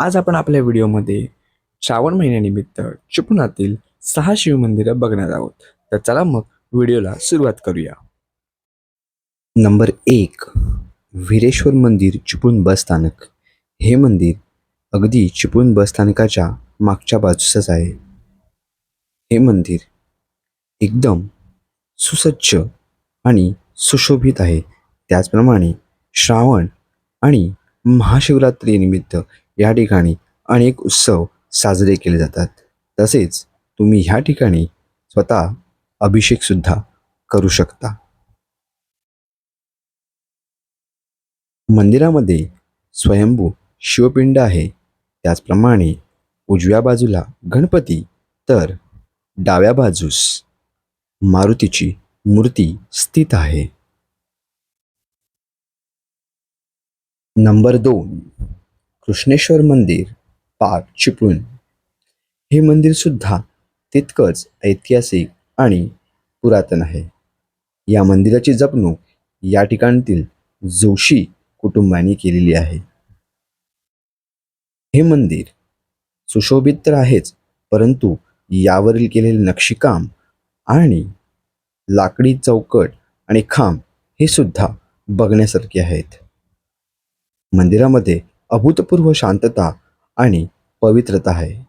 आज आपण आपल्या व्हिडिओमध्ये श्रावण महिन्यानिमित्त चिपळुणातील सहा शिवमंदिरं बघणार आहोत. तर चला मग व्हिडिओला सुरुवात करूया. नंबर एक वीरेश्वर मंदिर चिपळूण बस स्थानक. हे मंदिर अगदी चिपळूण बस स्थानकाच्या मागच्या बाजूसच आहे. हे मंदिर एकदम सुसज्ज आणि सुशोभित आहे. त्याचप्रमाणे श्रावण आणि महाशिवरात्रीनिमित्त या ठिकाणी अनेक उत्सव साजरे केले जातात. तसेच तुम्ही ह्या ठिकाणी स्वतः अभिषेकसुद्धा करू शकता. मंदिरामध्ये स्वयंभू शिवपिंड आहे. त्याचप्रमाणे उजव्या बाजूला गणपती तर डाव्या बाजूस मारुतीची मूर्ती स्थित आहे. नंबर दोन कृष्णेश्वर मंदिर पार चिपळूण. हे मंदिरसुद्धा तितकंच ऐतिहासिक आणि पुरातन आहे. या मंदिराची जपणूक या ठिकाणतील जोशी कुटुंबांनी केलेली आहे. हे मंदिर सुशोभित तर आहेच परंतु यावरील केलेले नक्षीकाम आणि लाकडी चौकट आणि खांब हे सुद्धा बघण्यासारखे आहेत. मंदिरामध्ये अभूतपूर्व शांतता आणि पवित्रता आहे.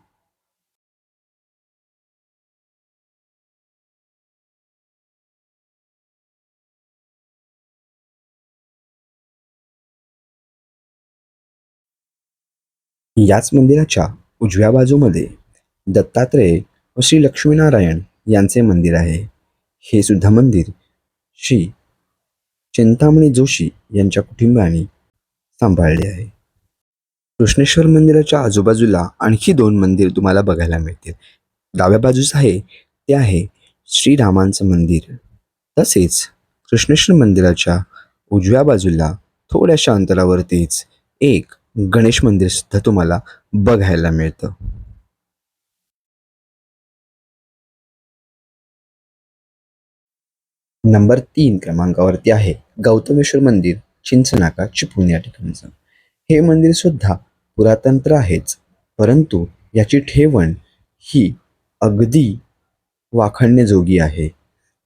याच मंदिराच्या उजव्या बाजूमध्ये दत्तात्रेय व श्री लक्ष्मीनारायण यांचे मंदिर आहे. हे सुद्धा मंदिर श्री चिंतामणी जोशी यांच्या कुटुंबाने सांभाळले आहे. कृष्णेश्वर मंदिराच्या आजूबाजूला आणखी दोन मंदिर तुम्हाला बघायला मिळतील. डाव्या बाजूस आहे ते आहे श्रीरामांचं मंदिर. तसेच कृष्णेश्वर मंदिराच्या उजव्या बाजूला थोड्याशा अंतरावरतीच एक गणेश मंदिर सुद्धा तुम्हाला बघायला मिळतं. नंबर तीन क्रमांकावरती आहे गौतमेश्वर मंदिर. चिंचनाका चिपळूण या ठिकाणचं हे मंदिर सुद्धा पुरातंत्र आहेच परंतु याची ठेवण ही अगदी वाखाणण्याजोगी आहे.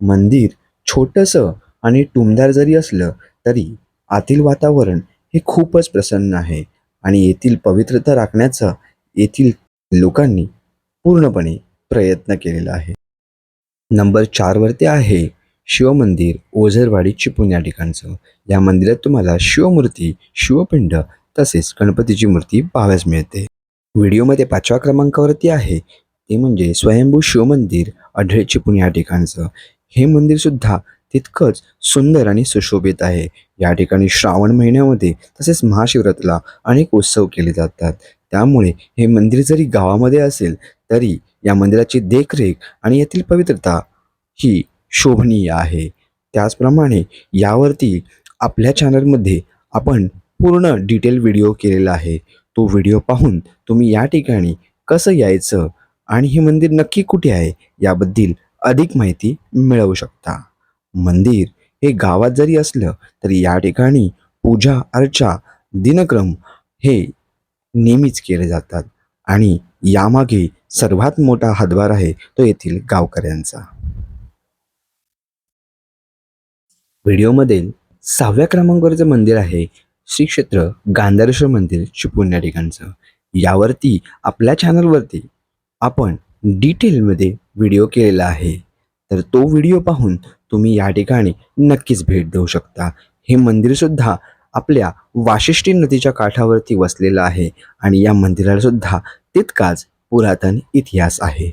मंदिर छोटंसं आणि टुमदार जरी असलं तरी आतील वातावरण हे खूपच प्रसन्न आहे आणि येथील पवित्रता राखण्याचा येथील लोकांनी पूर्णपणे प्रयत्न केलेला आहे. नंबर चारवरती आहे शिवमंदिर ओझरवाडी चिपळूण या ठिकाणचं. या मंदिरात तुम्हाला शिवमूर्ती शिवपिंड तसेच गणपतीची मूर्ती पाहाव्यास मिळते. व्हिडिओमध्ये पाचव्या क्रमांकावरती आहे. ते म्हणजे स्वयंभू शिवमंदिर अढळ चिपळूण या ठिकाणचं. हे मंदिरसुद्धा तितकंच सुंदर आणि सुशोभित आहे. या ठिकाणी श्रावण महिन्यामध्ये तसेच महाशिवरात्रीला अनेक उत्सव केले जातात. त्यामुळे हे मंदिर जरी गावामध्ये असेल तरी या मंदिराची देखरेख आणि येथील पवित्रता ही शोभनीय आहे. त्याचप्रमाणे यावरती आपल्या चॅनलमध्ये आपण पूर्ण डिटेल व्हिडिओ केलेला आहे. तो व्हिडिओ पाहून तुम्ही या ठिकाणी कसं यायचं आणि हे मंदिर नक्की कुठे आहे याबद्दल अधिक माहिती मिळवू शकता. मंदिर हे गावात जरी असलं तरी या ठिकाणी पूजा अर्चा दिनक्रम हे नेहमीच केले जातात. आणि यामागे सर्वात मोठा हातभार आहे तो येथील गावकऱ्यांचा. व्हिडिओमधील सहाव्या क्रमांकावरचं मंदिर आहे श्री क्षेत्र गांधारेश्वर मंदिर चिपळूण या ठिकाणचं. यावरती आपल्या चॅनलवरती आपण डिटेलमध्ये व्हिडिओ केलेला आहे. तर तो व्हिडिओ पाहून तुम्ही या ठिकाणी नक्कीच भेट देऊ शकता. हे मंदिरसुद्धा आपल्या वाशिष्ठी नदीच्या काठावरती वसलेलं आहे आणि या मंदिराला सुद्धा तितकाच पुरातन इतिहास आहे.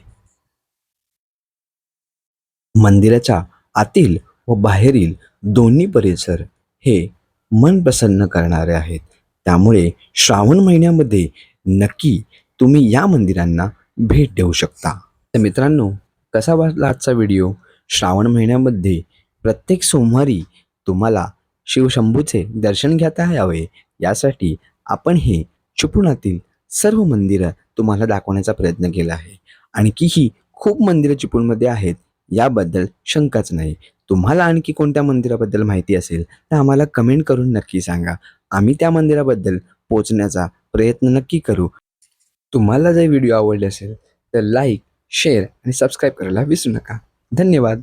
मंदिराच्या आतील व बाहेरील दोन्ही परिसर हे मन प्रसन्न करणारे आहेत. त्यामुळे श्रावण महिन्यामध्ये नक्की तुम्ही या मंदिरांना भेट देऊ शकता. तर मित्रांनो कसा वाटला आजचा व्हिडिओ? श्रावण महिन्यामध्ये प्रत्येक सोमवारी तुम्हाला शिवशंभूचे दर्शन घेता यावे. यासाठी आपण हे चिपळुणातील सर्व मंदिरं तुम्हाला दाखवण्याचा प्रयत्न केला आहे. आणखीही खूप मंदिरं चिपळूणमध्ये आहेत. याबद्दल शंकाच नाही. तुम्हाला आणखी कोणत्या मंदिराबद्दल माहिती असेल तर आम्हाला कमेंट करून नक्की सांगा. आम्ही त्या मंदिराबद्दल पोचण्याचा प्रयत्न नक्की करू. तुम्हाला जर व्हिडिओ आवडले असेल तर लाईक शेअर आणि सबस्क्राईब करायला विसरू नका. धन्यवाद.